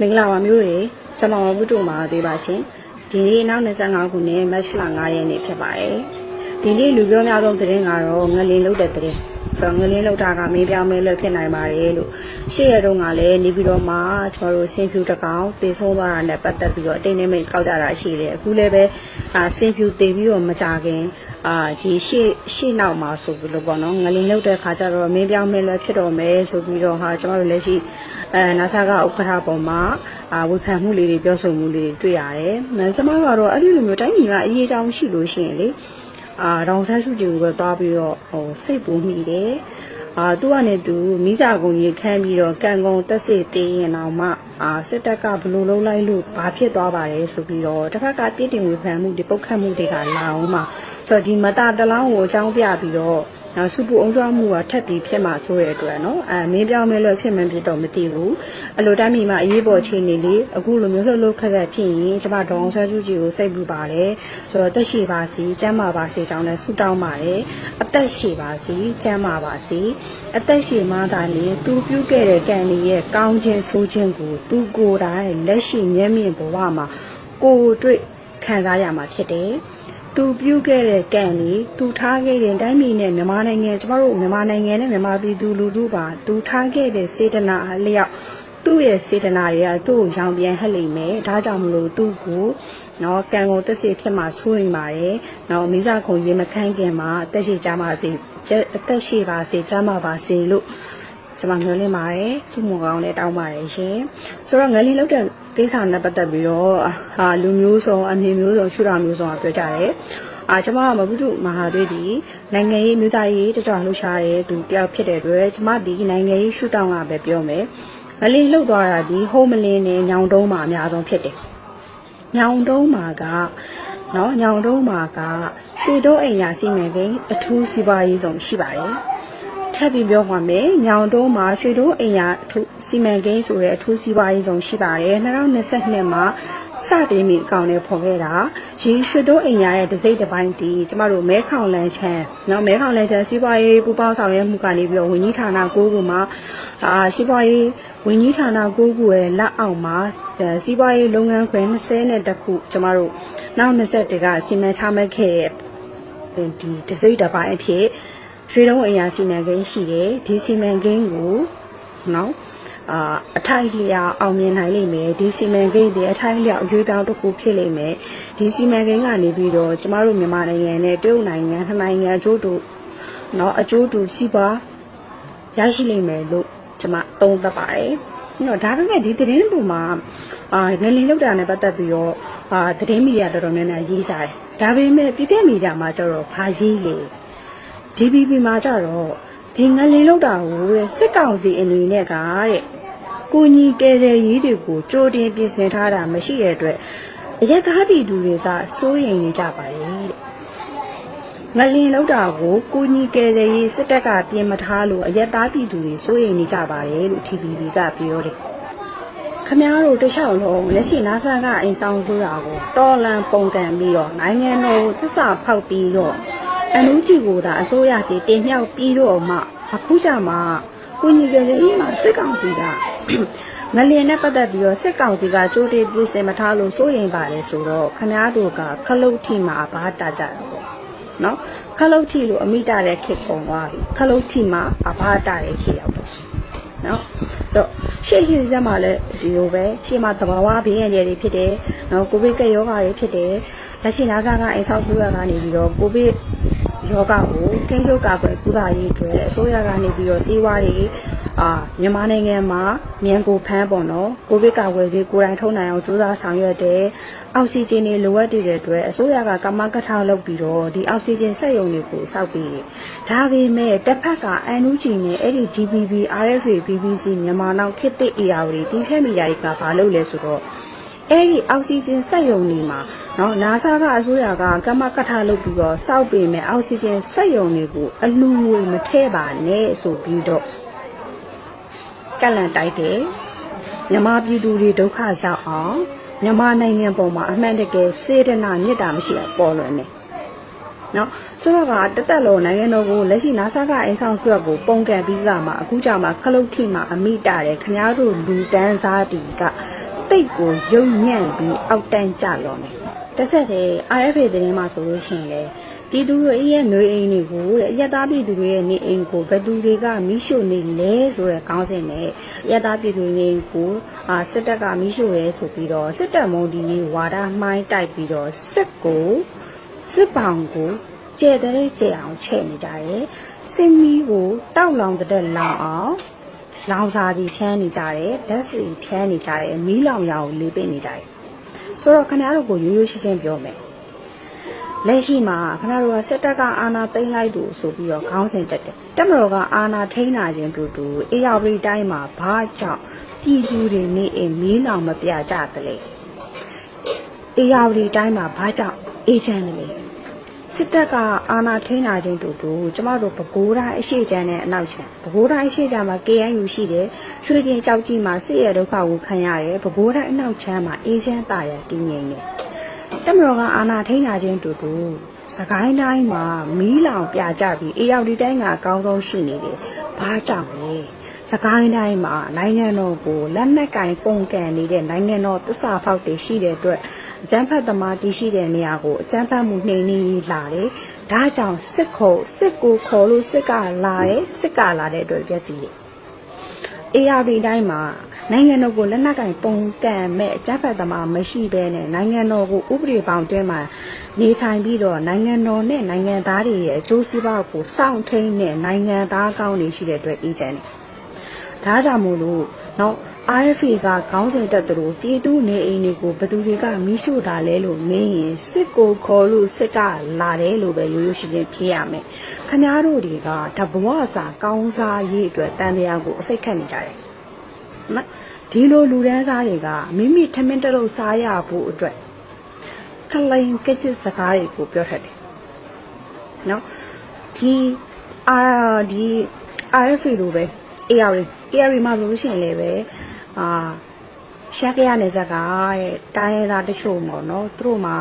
မင်္ဂလာပါမျိုးတွေကျွန်တော်ဝုဒ္ဓမာသေးပါရှင်ဒီနေ့နောက်25ခုနှစ်မတ်လ9ရက်နေ့ဖြစ်ပါတယ် ဒီနေ့လူပြောများဆုံးသတင်းကတော့ငလင်းလုတ်တဲ့သတင်းဆိုတော့ငလင်းလုတ်တာကမင်းပြောင်းမဲလို့ဖြစ်နိုင်ပါတယ်လို့ရှေ့ရတုန်းကလည်းနေပြီးတော့မှကျွန်တော်တို့စင်ဖြူတစ်ကောင်တည်ဆုံးသွားတာနဲ့ပတ်သက်ပြီးတော့အတိတ်နဲ့မိတ်ကောက်ကြတာရှိတယ်အခုလည်းပဲအာစင်ဖြူတည်ပြီးတော့မကြခင်အာဒီရှေ့ရှေ့နောက်မှာဆိုပြီးလို့ပေါ့နော်ငလင်းလုတ်တဲ့ခါကျတော့မင်းပြောင်းမဲလို့ဖြစ်တော်မယ်ဆိုပြီးတော့ဟာကျွန်တော်တို့လက်ရှိအဲနာဆာကဥက္ကဋ္ဌပေါ်မှာအာဝေဖန်မှုလေးတွေပြောဆိုမှုလေးတွေတွေ့ရတယ်။အဲကျွန်မကတော့အဲ့ဒီလိုမျိုးတိုင်းပြည်မှာအရေးအကြောင်းရှိလို့ရှိရင်လေ အာဒေါန်ဆန်းစုကြည်ကိုပဲသွားပြီးတော့ဟိုစိတ်ပူမိတယ်။အာသူကနဲ့သူမိကြကုံကြီးခန်းပြီးတော့ကံကုံတက်စေသေးရင်တော့မှအာစစ်တပ်ကဘလို့လုံးလိုက်လို့ဘာဖြစ်သွားပါလဲဆိုပြီးတော့တစ်ခါကတည်တင်ဝေဖန်မှုဒီပုတ်ခတ်မှုတွေကလာအောင်မှဆိုတော့ဒီမတာတလောင်းကိုအကြောင်းပြပြီးတော့ နောက်စူပူအောင်ကြွမှုကထပ်ပြီးဖြစ်မှာဆိုတဲ့အတွက်နော်အဲမင်းပြောင်းမဲလို့ဖြစ်မှန်းပြတော့မသိဘူးအလိုတိုင်းမိမှာအရေးပေါ်အခြေအနေလေးအခုလိုမျိုးလှုပ်လှုပ်ခက်ခက်ဖြစ်ရင်ကျမဒေါအောင်ဆန်းစုကြည်ကိုစိတ်ပူပါတယ်ဆိုတော့တက်ရှိပါစီကျမ်းမာပါစီကြောင်းလည်းဆုတောင်းပါတယ်အသက်ရှိပါစီကျမ်းမာပါစီအသက်ရှိမှသာလေသူပြုခဲ့တဲ့ကံတွေရဲ့ကောင်းခြင်းဆိုးခြင်းကိုသူကိုယ်တိုင်လက်ရှိမျက်မြင်ဘဝမှာကိုယ်တွေ့ခံစားရမှာဖြစ်တယ်။ သူပြုခဲ့တဲ့ကံလေးသူထားခဲ့တဲ့တိုင်းပြည်နဲ့မြန်မာနိုင်ငံကျမတို့မြန်မာနိုင်ငံနဲ့မြန်မာပြည်သူလူထုပါသူထားခဲ့တဲ့စေတနာအလျောက်သူ့ရဲ့စေတနာတွေကသူ့ကိုရောင်ပြန်ဟက်လိမ့်မယ်ဒါကြောင့်မလို့သူ့ကိုနော်ကံကုန်တက်စေဖြစ်မှာဆိုရင်ပါတယ်နော်မိစားခုံရေမခန်းခင်မှာအသက်ရှိကြပါစေအသက်ရှိပါစေကျမ်းပါပါစေလို့ကျွန်မမျှော်လင့်ပါတယ်စုမကောင်းလည်းတောင်းပါတယ်ရှင်ဆိုတော့ငလီလောက်တဲ့ ကိစ္စနဲ့ပတ်သက်ပြီးတော့ဟာလူမျိုးစုံအနေမျိုးစုံရှုတာမျိုးစုံကပြောကြတယ်အာကျွန်မကမဘုဒ္ဓမဟာတွေဒီနိုင်ငံရေးမြို့သားရေးတကြောင်လှူရှားတဲ့သူတယောက်ဖြစ်တဲ့အတွက်ကျွန်မဒီနိုင်ငံရေးရှုထောင့်ကပဲပြောမယ်ငလီလှုပ်သွားတာဒီဟိုးမလင်းနဲ့ညောင်တုံးမှာအများဆုံးဖြစ်တယ်ညောင်တုံးမှာကနော်ညောင်တုံးမှာကရွှေတုံးအိမ်ယာစီမံကိန်းအထူးစီးပွားရေးဆောင်ရှိပါတယ် ထပ်ပြီးပြောပါမယ်ညောင်တုံးမှာရွှေတုံးအိမ်ယာအထူးစီမံကိန်းဆိုတဲ့အထူးစီးပွားရေးဆောင်ရှိပါတယ်2022မှာစတင်ပြီးအကောင့်နဲ့ဖော်ခဲ့တာရေရွှေတုံးအိမ်ယာရဲ့ဒစိမ့်တစ်ပိုင်းတီကျမတို့မဲခေါင်လန်ချမ်းနော်မဲခေါင်လန်ချမ်းစီးပွားရေးပူးပေါင်းဆောင်ရွက်မှုကနေပြီးတော့ဝန်ကြီးဌာန9ခုမှာအာစီးပွားရေးဝန်ကြီးဌာန9ခုရဲ့လက်အောက်မှာစီးပွားရေးလုပ်ငန်းခွင်20နဲ့တခုကျမတို့နောက်21ကစီမံချမှတ်ခဲ့တဲ့ဒီဒစိမ့်တစ်ပိုင်းအဖြစ် ရွှေတုံးအိမ်ယာစီမံကိန်းရှိတယ်ဒီစီမံကိန်းကိုနော်အာအထိုက်လျောက်အောင်မြင်နိုင်လိမ့်မယ်ဒီစီမံကိန်းတွေအထိုက်လျောက်အရွေးပြောင်းတစ်ခုဖြစ်လိမ့်မယ်ဒီစီမံကိန်းကနေပြီးတော့ကျမတို့မြန်မာနိုင်ငံနဲ့တရုတ်နိုင်ငံနှစ်နိုင်ငံအကျိုးတူเนาะအကျိုးတူစီးပွားရရှိလိမ့်မယ်လို့ကျွန်မသုံးသပ်ပါတယ်။နော်ဒါပေမဲ့ဒီသတင်းပုံမှာအာငလင်းလောက်တာနဲ့ပတ်သက်ပြီးတော့အာသတင်းမီဒီယာတော်တော်များများရေးစားတယ်။ဒါပေမဲ့ပြပြမီဒီယာမှာကျတော့ဘာရေးလဲ။ DBB မှာကျတော့ဒီငလင်းလောက်တာကိုတဲ့စစ်ကောင်စီအနေနဲ့ကတဲ့ကိုကြီးကဲတဲ့ရေးတွေကိုကြိုတင်ပြင်ဆင်ထားတာမရှိတဲ့အတွက်အရက်သားပြည်သူတွေကစိုးရိမ်နေကြပါတယ်တဲ့ငလင်လောက်တာကိုကိုကြီးကဲတဲ့ရေးစစ်တပ်ကပြင်မထားလို့အရက်သားပြည်သူတွေစိုးရိမ်နေကြပါတယ်လို့ TVB ကပြောတယ်ခမားတို့တခြားလုံးလက်ရှိနာဆာကအိမ်ဆောင်ဆိုတာကိုတော်လန်ပုံကန်ပြီးတော့နိုင်ငံတော်သစ္စာဖောက်ပြီးတော့ အနုကြည့်ကိုဒါအစိုးရတည်တင်မြှောက်ပြီးတော့မှအခုကြမှာကိုကြီးကလေးမှာစစ်ကောင်စီကငလျင်နဲ့ပတ်သက်ပြီးတော့စစ်ကောင်စီကကြိုးတေးပြည်စင်မထားလို့စိုးရင်ပါတယ်ဆိုတော့ခမားတို့ကခလုတ်ထီမှာဘာတာကြတာပေါ့နော်ခလုတ်ထီလို့အမိတာတဲ့ခေတ်ပုံသွားပြီခလုတ်ထီမှာဘာတာတဲ့ခေတ်ရောက်တော့နော်ဆိုတော့ရှေ့ရှေ့စက်မှာလည်းဒီလိုပဲရှေ့မှာသဘာဝဘေးရန်တွေဖြစ်တယ်နော်ကိုဗစ်ကရောဂါတွေဖြစ်တယ်လက်ရှိနာဆာကအိမ်ဆောက်ဆိုးရကနေပြီးတော့ကိုဗစ် ယောဂကိုထိန်းချုပ်ကာကွယ်ကုသရေးအတွက်အစိုးရကနေပြီးတော့စီးပွားရေးအာမြန်မာနိုင်ငံမှာမြန်ကိုဖမ်းပေါ့နော်ကိုဗစ်ကာကွယ်ဆေးကိုယ်တိုင်ထုံနိုင်အောင်ကြိုးစားဆောင်ရွက်တယ်အောက်ဆီဂျင်တွေလိုအပ်တဲ့အတွက်အစိုးရကကမ္မကထလုပ်ပြီးတော့ဒီအောက်ဆီဂျင်စက်ရုံတွေကိုစောက်ပေးတယ်ဒါပေမဲ့တစ်ဖက်ကအန်နူဂျီနဲ့အဲ့ဒီ DBB RFA BBC မြန်မာနောက်ခေတ်သစ် AR တွေဒီဖက်မီဒီယာတွေကဘာလုပ်လဲဆိုတော့ အဲ့ဒီအောက်ဆီဂျင်စက်ရုံတွေမှာနော်နာဆာကအစိုးရကကမ္မကထလုပ်ပြီးတော့စောက်ပေးမယ်အောက်ဆီဂျင်စက်ရုံတွေကိုအလူငွေမထည့်ပါနဲ့ဆိုပြီးတော့ကလန်တိုက်တယ်မြန်မာပြည်သူတွေဒုက္ခရောက်အောင်မြန်မာနိုင်ငံပေါ်မှာအမှန်တကယ်စေတနာမြတ်တာမရှိအောင်ပေါ်လွင်နေနော်ဆိုတော့ကတသက်လုံးနိုင်ငံတော်ကိုလက်ရှိနာဆာကအိမ်ဆောင်ဆွတ်ကိုပုံကန်ပြီးကမှအခုကြောင့်မှခလုတ်ထိမှအမိတာတယ်ခင်ဗျားတို့လူတန်းစားတီက တိတ်ကိုယုံညံ့ပြီးအောက်တန်းကြလော်နေတစ်ဆက်တည်း RFA သတင်းမှာဆိုလို့ရှိရင်လေပြည်သူတွေရဲ့နေအိမ်တွေကိုတဲ့အယက်သားပြည်သူတွေရဲ့နေအိမ်ကိုဘယ်သူတွေကမိရှို့နေလဲဆိုတဲ့ခေါင်းစဉ်နဲ့အယက်သားပြည်သူတွေကိုအာစစ်တပ်ကမိရှို့ရဲဆိုပြီးတော့စစ်တပ်မုံဒီဝါဒမှိုင်းတိုက်ပြီးတော့စစ်ကိုစစ်ပောင်ကိုကျဲတဲ့ကျဲအောင်ချဲ့နေကြတယ်စစ်မီးကိုတောက်လောင်တဲ့လောင်အောင် လောင်စာတွေဖြန်းနေကြတယ်ဓာတ်စီဖြန်းနေကြတယ်မီးလောင်ရာကိုလေးပိတ်နေကြတယ်ဆိုတော့ခင်ဗျားတို့ကိုရိုးရိုးရှင်းရှင်းပြောမယ်လက်ရှိမှာခင်ဗျားတို့ကစစ်တပ်ကအာဏာသိမ်းလိုက်လို့ဆိုပြီးတော့ခေါင်းစဉ်တက်တယ်တက်မတော်ကအာဏာထိန်းတာချင်းတူတူအေရဝတီတိုင်းမှာဘာကြောင့်ပြည်သူတွေနေအိမ်မီးလောင်မပြကြသလဲအေရဝတီတိုင်းမှာဘာကြောင့်အေးချမ်းတယ်လဲ စစ်တပ်ကအာဏာထိန်းတာချင်းတူတူကျမတို့ဗကိုးတိုင်းအရှိချမ်းနဲ့အနောက်ချမ်းဗကိုးတိုင်းအရှိချမ်းမှာ KNU ရှိတယ်ရွှေကျင်ကြောက်ကြီးမှာစစ်ရဲဒုက္ခကိုခံရတယ်ဗကိုးတိုင်းအနောက်ချမ်းမှာအေးချမ်းတာရတည်ငြိမ်တယ်တက်မတော်ကအာဏာထိန်းတာချင်းတူတူစကိုင်းတိုင်းမှာမီးလောင်ပြကြပြီးအေရောက်ဒီတိုင်းကအကောင်းဆုံးရှိနေတယ်ဘာကြောင့်လဲစကိုင်းတိုင်းမှာနိုင်ငံတော်ကိုလက်နက်ကင်ပုံကန်နေတဲ့နိုင်ငံတော်သစ္စာဖောက်တွေရှိတဲ့အတွက် အကျန်းဖတ်သမားတည်ရှိတဲ့နေရာကိုအကျန်းဖတ်မှုနှိမ်နှင်းလာတယ်။ဒါကြောင့်စစ်ခေါ်စစ်ကိုခေါ်လို့စစ်ကလာတယ်စစ်ကလာတဲ့အတွက်ပြည့်စည်တယ်။ ARD တိုင်းမှာနိုင်ငံတော်ကိုလက်နက်ကင်ပုံကန်မဲ့အကြမ်းဖက်သမားမရှိဘဲနဲ့နိုင်ငံတော်ကိုဥပဒေပေါင်းတွင်းမှာနေထိုင်ပြီးတော့နိုင်ငံတော်နဲ့နိုင်ငံသားတွေရဲ့အကျိုးစီးပွားကိုစောင့်ထိန်တဲ့နိုင်ငံသားကောင်းတွေရှိတဲ့အတွက်အေဂျင့်တွေ ဒါကြောင့်မို့လို့နော် RFA ကခေါင်းစဉ်တက်သူတို့ပြည်သူနေအိမ်တွေကိုဘယ်သူတွေကမိရှို့တာလဲလို့မင်းရင်စစ်ကိုခေါ်လို့စစ်ကလာတယ်လို့ပဲရိုးရိုးရှင်းရှင်းဖြေရမယ်ခင်ဗျားတို့တွေကတဘဝစာကောင်းစားရေးအတွက်တန်တရားကိုအစိတ်ခတ်နေကြတယ်နော်ဒီလိုလူဒန်းစားတွေကမိမိထမင်းတစ်လုံးစားရဖို့အတွက်ခလိုင်းကချစ်စကားတွေကိုပြောထက်တယ်နော်ဒီအာဒီ RFA လိုပဲ AR AR မှာလို့ရှိရင်လည်းပဲအာရှက်ကြရနေစကားတဲ့တိုင်းရသားတချို့ပေါ့နော်သူတို့မှာ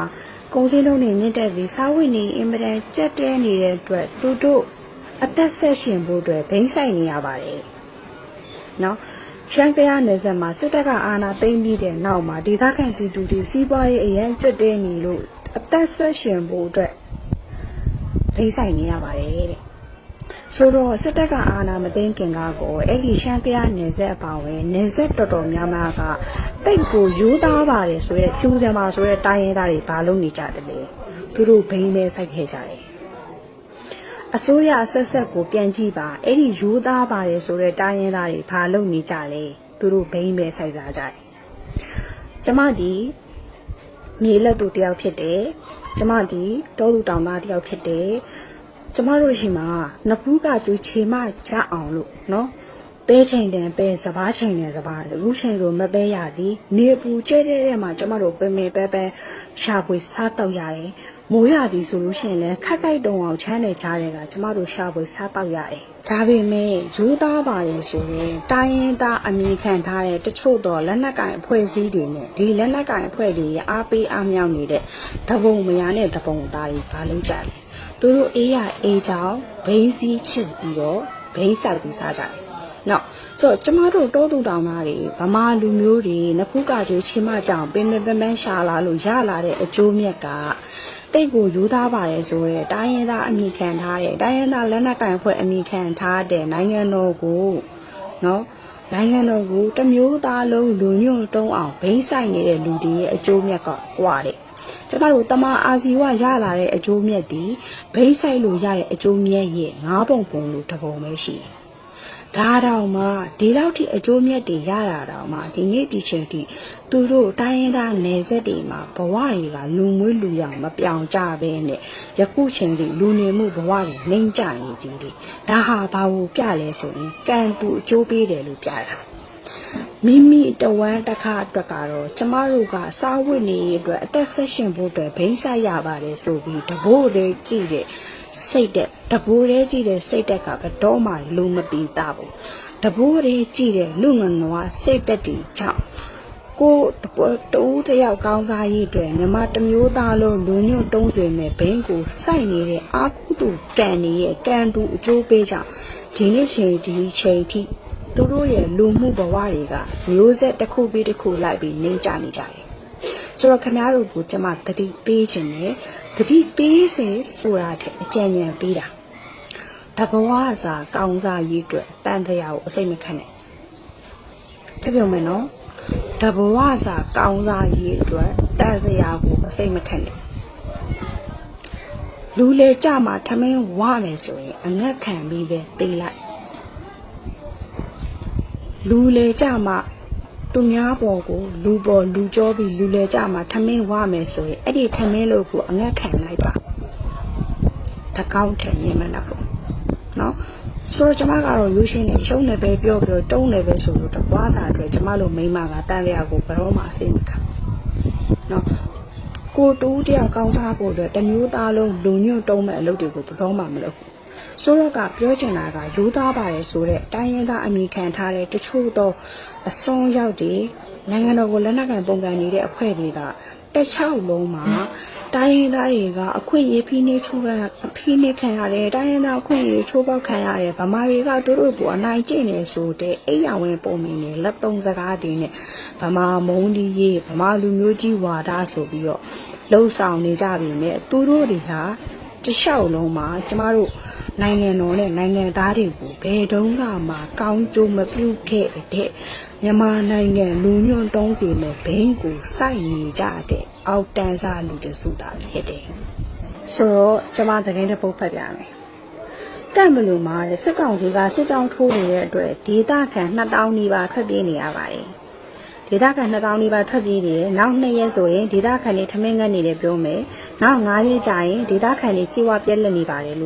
ကုံစင်းလုံးနေမြင့်တက်ပြီးစားဝတ်နေအင်မတန်ကြက်တဲနေတဲ့အတွက်သူတို့အသက်ဆက်ရှင်ဖို့အတွက်ဘိန်းဆိုင်နေရပါတယ်နော်ရှမ်းကရနယ်စပ်မှာစစ်တပ်ကအာဏာသိမ်းပြီးတဲ့နောက်မှာဒေသခံပြည်သူတွေစီးပွားရေးအရန်ကြက်တဲနေလို့အသက်ဆက်ရှင်ဖို့အတွက်ဘိန်းဆိုင်နေရပါတယ်တဲ့ ဆိုတော့စစ်တပ်ကအာဏာမသိမ်းခင်ကကိုအဲ့ဒီရှမ်းကရနယ်ဆက်အပါဝင်နယ်ဆက်တော်တော်များများကတိတ်ကိုယူသားပါတယ်ဆိုရဲကျူးစံပါဆိုရဲတိုင်းရင်းသားတွေဘာလုပ်နေကြတယ်လဲသူတို့ဘိန်းပဲစိုက်ခဲ့ကြတယ်အစိုးရအဆက်ဆက်ကိုပြန်ကြည့်ပါအဲ့ဒီယူသားပါတယ်ဆိုရဲတိုင်းရင်းသားတွေဘာလုပ်နေကြလဲသူတို့ဘိန်းပဲစိုက်စားကြတယ်ကျမဒီမြေလက်သူတယောက်ဖြစ်တယ်ကျမဒီတောသူတောင်သားတယောက်ဖြစ်တယ် ကျမတို့ရှိမှာနဖူးကသူခြေမကြအောင်လို့နော်ပဲချိန်တန်ပဲစပားချိန်တန်စပားအခုချိန်လိုမပဲရသည် နေပူကျဲကျဲတဲ့မှာကျမတို့ပင်ပင်ပဲပဲရှာဖွေစားတော့ရတယ် မိုးရသည်ဆိုလို့ရှိရင်လည်းခက်ခိုက်တုံအောင်ချမ်းနေကြတဲ့ကကျမတို့ရှာဖွေစားတော့ရတယ်ဒါပေမဲ့ယူသားပါရင်ဆိုရင်တိုင်းရင်သားအမိခံထားတဲ့တချို့တော့လက်နက်ကင်အဖွဲ့အစည်းတွေနဲ့ဒီလက်နက်ကင်အဖွဲ့တွေရဲ့အားပေးအားမြောက်နေတဲ့တပုံမယာနဲ့တပုံသားတွေဘာလုပ်ကြလဲသူတို့အေးရအေးချောင်းဘိန်းစည်းချစ်ပြီးတော့ဘိန်းဆိုင်ပြီးစားကြတယ်။ နော်ဆိုတော့ကျမတို့တောသူတောင်သားတွေဗမာလူမျိုးတွေနဖူးကကြိုချီမကြောင်ပင်ပင်ပန်းပန်းရှာလာလို့ရလာတဲ့အကျိုးမြတ်ကတိတ်ကိုယူသားပါတယ်ဆိုရဲတိုင်းရင်းသားအမိခံထားတဲ့တိုင်းရင်းသားလက်နက်ကိုင်ဖွဲ့အမိခံထားတဲ့နိုင်ငံတော်ကိုနော်နိုင်ငံတော်ကိုတမျိုးသားလုံးလူညွန့်တုံးအောင်ဘိန်းဆိုင်နေတဲ့လူတွေရဲ့အကျိုးမြတ်ကကွာတယ်ကျမတို့တမအာစီဝရလာတဲ့အကျိုးမြတ်ဒီဘိန်းဆိုင်လို့ရတဲ့အကျိုးမြတ်ရဲ့ငါးပုံပုံလို့တစ်ပုံပဲရှိတယ် ဒါတောင်မှဒီလောက်ထိအကျိုးမြတ်တွေရတာတောင်မှဒီနေ့ဒီချိန်ထိသူတို့တိုင်းရင်းသားနယ်စပ်တွေမှာဘဝတွေကလူမွေးလူရောင်မပြောင်ကြပဲနဲ့ယခုချိန်ထိလူနေမှုဘဝတွေနှိမ့်ကြနေသေးတယ်ဒါဟာဘာလို့ပြလဲဆိုရင်ကံတူအကျိုးပေးတယ်လို့ပြတာမိမိတဝမ်းတစ်ခါအတွက်ကတော့ကျမတို့ကစားဝတ်နေရေးအတွက်အသက်ဆက်ရှင်ဖို့အတွက်ဘိန်းဆိုင်ရပါတယ်ဆိုပြီးတဘို့လေးကြည့်တဲ့ စိတ်တဲ့တဘိုးလေးကြည့်တဲ့စိတ်တက်ကဘတော်မှလုံးမပြီးသားဘူးတဘိုးလေးကြည့်တဲ့လူငနွားစိတ်တက်တီကြောင့်ကိုတူတယောက်ကောင်းစားရေးအတွက်မြမတစ်မျိုးသားလုံးလူညွတ်တုံးစင်နဲ့ဘိန်းကိုစိုက်နေတဲ့အာကုတူကန်နေရဲ့ကန်တူအကျိုးပေးကြောင့်ဒီနေ့ချိန်ဒီချိန်ထိသူတို့ရဲ့လူမှုဘဝတွေကမျိုးဆက်တစ်ခုပြီးတစ်ခုလိုက်ပြီးနေကြနေကြတယ် ဆိုတော့ခင်ဗျားတို့ကိုကျွန်မသတိပေးခြင်းနဲ့သတိပေးစေဆိုတာတဲ့အကြံဉာဏ်ပေးတာတဘဝစာကောင်းစားရေးအတွက်တန်တရားကိုအစိတ်မခံနဲ့တပြုံမယ်နော်တဘဝစာကောင်းစားရေးအတွက်တန်တရားကိုအစိတ်မခံနဲ့လူလေကြမှာထမင်းဝမယ်ဆိုရင်အငတ်ခံပြီးပဲပေးလိုက်လူလေကြမှာ သူများပေါ်ကိုလူပေါ်လူကြောပြီးလူလေကြမှာထမင်းဝမယ်ဆိုရင်အဲ့ဒီထမင်းလို့ကိုအငတ်ခံလိုက်ပါတကောင်းထင်ရင်မနာဘူးနော်ဆိုတော့ကျမကတော့ရိုးရှင်းနေရှုံးနေပဲပြောပြောတုံးနေပဲဆိုလို့တပွားစာအတွက်ကျမတို့မိန်းမကတန်လျာကိုဘယ်တော့မှအစိမ့်မခံနော်ကိုတူးတယောက်ကောင်းစားဖို့အတွက်တမျိုးသားလုံးလူညွတ်တုံးမဲ့အလုပ်တွေကိုဘယ်တော့မှမလုပ်ဘူး ဆိုတော့ကပြောချင်တာကရိုးသားပါတယ်ဆိုတော့တိုင်းရင်းသားအမိခံထားတဲ့တချို့သောအစွန်းရောက်တွေနိုင်ငံတော်ကိုလက်နက်ကင်ပုံကန်နေတဲ့အဖွဲ့တွေကတစ်ချောက်လုံးမှာတိုင်းရင်းသားတွေကအခွင့်အရေးဖိနှိပ်ချိုးခံအဖိနှိပ်ခံရတယ်တိုင်းရင်းသားအခွင့်အရေးချိုးပေါက်ခံရတယ်ဗမာတွေကသူတို့ကိုအနိုင်ကျင့်နေဆိုတဲ့အိယာဝင်ပုံမြင်နေလက်သုံးစကားတွေနဲ့ဗမာမုံဒီရေးဗမာလူမျိုးကြီးဝါဒဆိုပြီးတော့လှုပ်ဆောင်နေကြပြီမြဲသူတို့တွေဟာတစ်လျှောက်လုံးမှာကျမတို့ နိုင်ငံတော်နဲ့နိုင်ငံသားတွေကိုဘယ်တုန်းကမှကောင်းကျိုးမပြုခဲ့တဲ့မြန်မာနိုင်ငံလူညွန့်တုံးစီမဲ့ဘိန်းကိုစိုက်နေကြတဲ့အောက်တန်းစားလူတစုတာဖြစ်တယ်။ဆိုတော့ကျမသတင်းတစ်ပုဒ်ဖတ်ပြမယ်။ကံဘလူမှာတဲ့စစ်ကောင်စီကစစ်ကြောင်းထိုးနေတဲ့အတွက်ဒေသခံ2000နီးပါးထွက်ပြေးနေရပါတယ်။ဒေသခံ2000နီးပါးထွက်ပြေးနေတယ်။နောက်2ရက်ဆိုရင်ဒေသခံတွေထမင်းငတ်နေတယ်ပြောမယ်။နောက်9ရက်ကြာရင်ဒေသခံတွေစီဝါပြက်လက်နေပါတယ်လို့